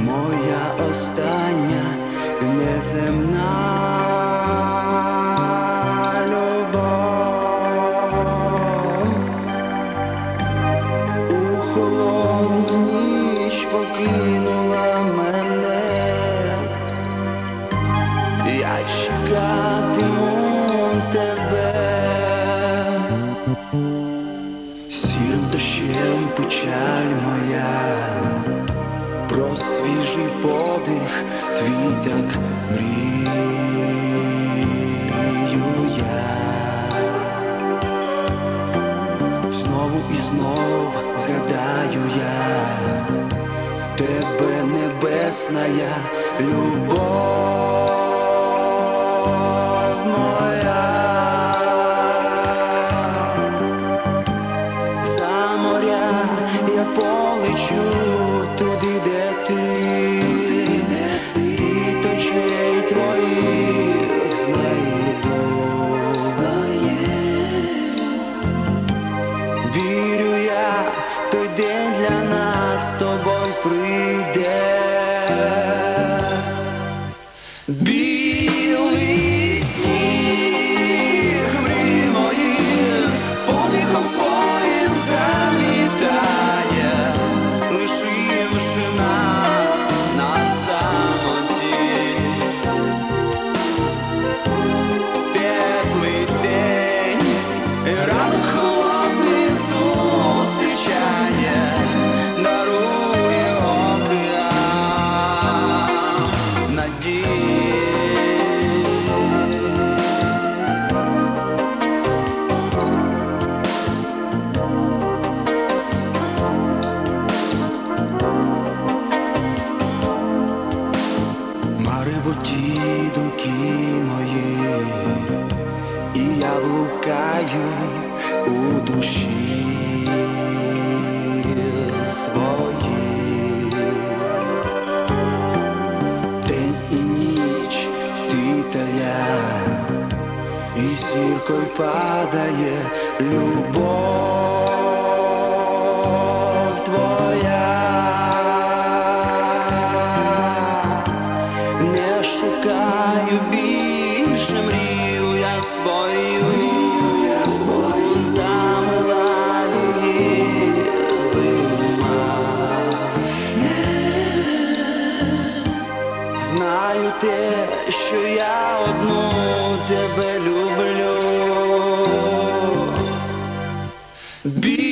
моя остання неземна. твій так мрію я знову і знов згадаю я тебе небесна я, любов моя. За моря я полечу. Be доской падає любов твоя. Не шукай. Be